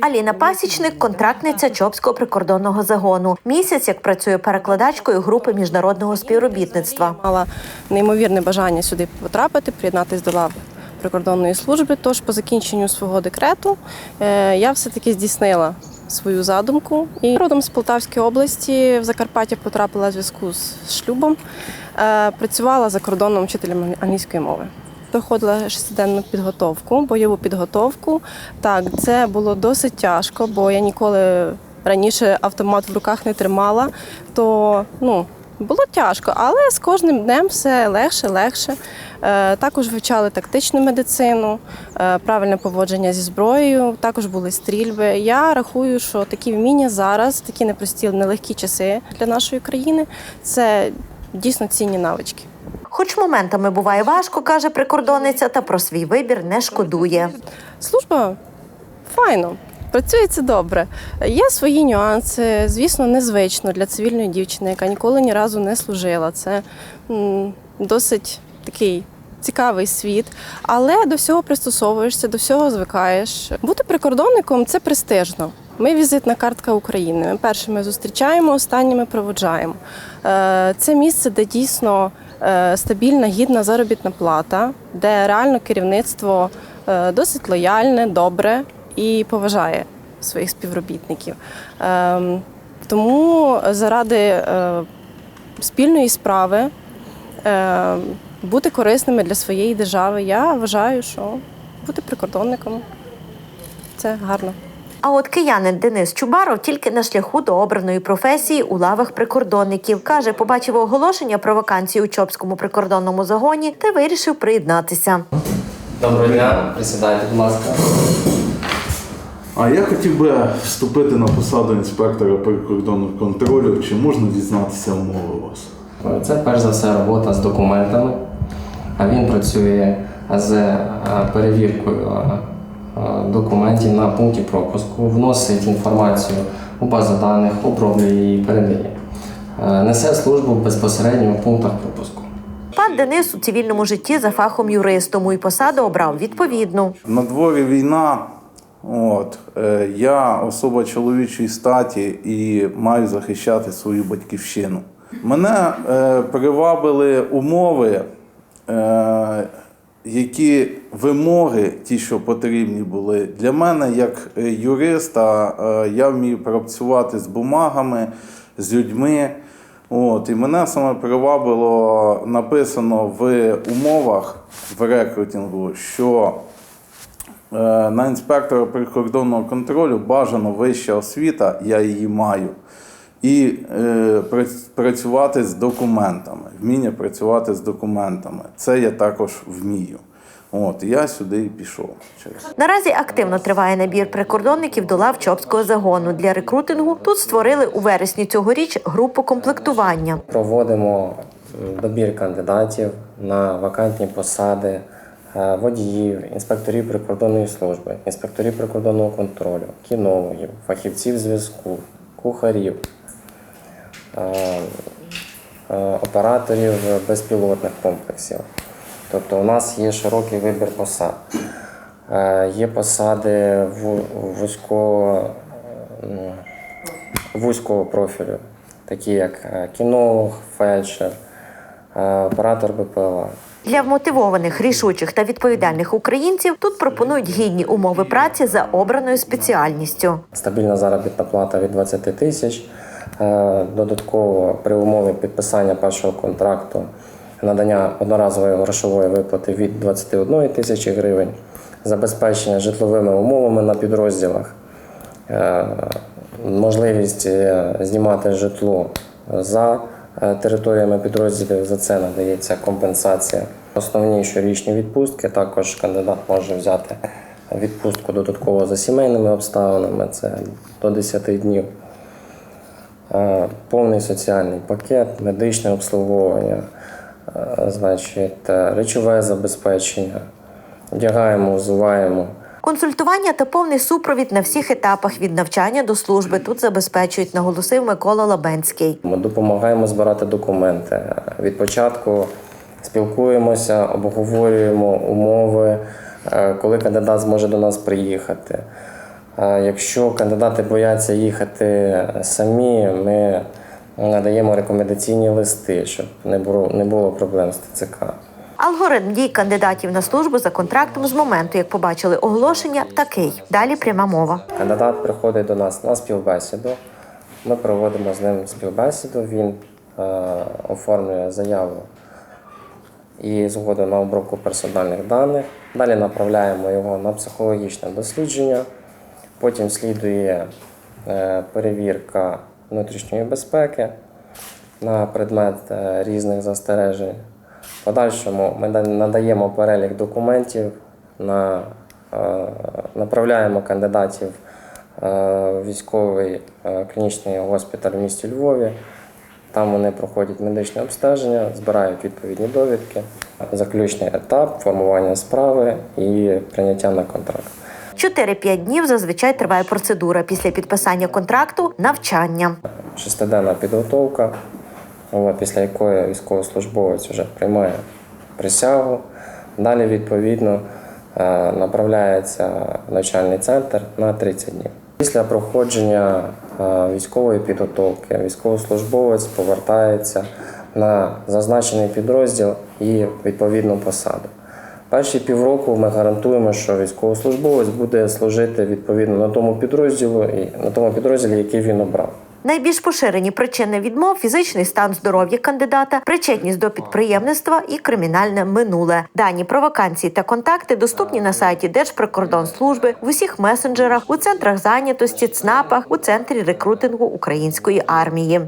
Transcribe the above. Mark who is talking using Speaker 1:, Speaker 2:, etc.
Speaker 1: Аліна Пасічник, контрактниця Чопського прикордонного загону. Місяць як працює перекладачкою групи міжнародного співробітництва.
Speaker 2: Мала неймовірне бажання сюди потрапити, приєднатися до лав прикордонної служби. Тож по закінченню свого декрету е, я все-таки здійснила свою задумку і родом з Полтавської області в Закарпаття потрапила в зв'язку з шлюбом. Е, Працювала за кордоном вчителем англійської мови. Проходила шестиденну підготовку, бойову підготовку. Так, це було досить тяжко, бо я ніколи раніше автомат в руках не тримала. То ну, було тяжко, але з кожним днем все легше, легше. Е, Також вивчали тактичну медицину, е, правильне поводження зі зброєю, також були стрільби. Я рахую, що такі вміння зараз, такі непрості, нелегкі часи для нашої країни, це дійсно цінні навички.
Speaker 1: Хоч моментами буває важко, каже прикордонниця, та про свій вибір не шкодує.
Speaker 2: Служба файно. Працюється добре. Є свої нюанси. Звісно, незвично для цивільної дівчини, яка ніколи ні разу не служила. Це досить такий цікавий світ, але до всього пристосовуєшся, до всього звикаєш. Бути прикордонником це престижно. Ми візитна картка України. Ми першими зустрічаємо, останніми проводжаємо. Е, Це місце, де дійсно стабільна, гідна заробітна плата, де реально керівництво е, досить лояльне, добре і поважає своїх співробітників. Ем, Тому заради е, спільної справи е, бути корисними для своєї держави, я вважаю, що бути прикордонником це гарно.
Speaker 1: А от киянин Денис Чубаров тільки на шляху до обраної професії у лавах прикордонників. Каже, побачив оголошення про вакансію у Чопському прикордонному загоні та вирішив приєднатися.
Speaker 3: Доброго дня, присідайте, будь ласка.
Speaker 4: А я хотів би вступити на посаду інспектора прикордонного контролю. Чи можна дізнатися умови у вас?
Speaker 3: Це перш за все робота з документами. А Він працює з е, перевіркою е, документів на пункті пропуску, вносить інформацію у базу даних, оброблює її, передає. Е, Несе службу безпосередньо в пунктах пропуску.
Speaker 1: Пан Денис у цивільному житті за фахом юрист, тому й посаду обрав відповідну.
Speaker 4: На дворі війна. От, е, я особа чоловічої статі і маю захищати свою батьківщину. Мене е, привабили умови, е, які вимоги, ті, що потрібні були. Для мене, як е, юриста, е, я вмію працювати з бумагами, з людьми. От, і мене саме привабило написано в умовах в рекрутингу, що Е, На інспектора прикордонного контролю бажано вища освіта, я її маю. І е, працювати з документами, вміння працювати з документами. Це я також вмію. От, я сюди і пішов.
Speaker 1: Наразі активно триває набір прикордонників до лав Чопського загону. Для рекрутингу тут створили у вересні цьогоріч групу комплектування.
Speaker 3: Проводимо м, добір кандидатів на вакантні посади е, водіїв, інспекторів прикордонної служби, інспекторів прикордонного контролю, кінологів, фахівців зв'язку, кухарів, е, е, операторів безпілотних комплексів. Тобто у нас є широкий вибір посад. Е, Є посади вузького, вузького профілю, такі як е, кінолог, фельдшер, е, оператор БПЛА.
Speaker 1: Для вмотивованих, рішучих та відповідальних українців тут пропонують гідні умови праці за обраною спеціальністю.
Speaker 3: Стабільна заробітна плата від 20 тисяч. Е, Додатково при умові підписання першого контракту надання одноразової грошової виплати від 21 тисячі гривень, забезпечення житловими умовами на підрозділах, е, можливість е, знімати житло за територіями підрозділів. За це надається компенсація. Основні щорічні відпустки також кандидат може взяти відпустку додатково за сімейними обставинами, це до 10 днів. Е, Повний соціальний пакет, медичне обслуговування, е, значить, е, речове забезпечення. Одягаємо, взуваємо.
Speaker 1: Консультування та повний супровід на всіх етапах від навчання до служби тут забезпечують, наголосив Микола Лабенський.
Speaker 3: Ми допомагаємо збирати документи. Від початку спілкуємося, обговорюємо умови, коли кандидат зможе до нас приїхати. Е, Якщо кандидати бояться їхати самі, ми надаємо рекомендаційні листи, щоб не було, не було проблем з ТЦК.
Speaker 1: Алгоритм дій кандидатів на службу за контрактом з моменту, як побачили оголошення, такий. Далі пряма мова.
Speaker 3: Кандидат приходить до нас на співбесіду. Ми проводимо з ним співбесіду. Він е, оформлює заяву і згоду на обробку персональних даних. Далі направляємо його на психологічне дослідження. Потім слідує е, перевірка внутрішньої безпеки на предмет е, різних застережень. Подальшому ми надаємо перелік документів, на, е, направляємо кандидатів в військовий клінічний госпіталь в місті Львові. Там вони проходять медичне обстеження, збирають відповідні довідки, заключний етап формування справи і прийняття на контракт.
Speaker 1: 4-5 днів зазвичай триває процедура. Після підписання контракту навчання.
Speaker 3: шестиденна підготовка, після якої військовослужбовець вже приймає присягу. Далі, відповідно, е, направляється в навчальний центр на 30 днів. Після проходження е, військової підготовки військовослужбовець повертається на зазначений підрозділ і відповідну посаду. Перші півроку ми гарантуємо, що військовослужбовець буде служити відповідно на тому підрозділу і на тому підрозділі, який він обрав.
Speaker 1: Найбільш поширені причини відмов фізичний стан здоров'я кандидата, причетність до підприємництва і кримінальне минуле. Дані про вакансії та контакти доступні на сайті Держприкордонслужби, в усіх месенджерах, у центрах зайнятості, ЦНАПах, у центрі рекрутингу української армії.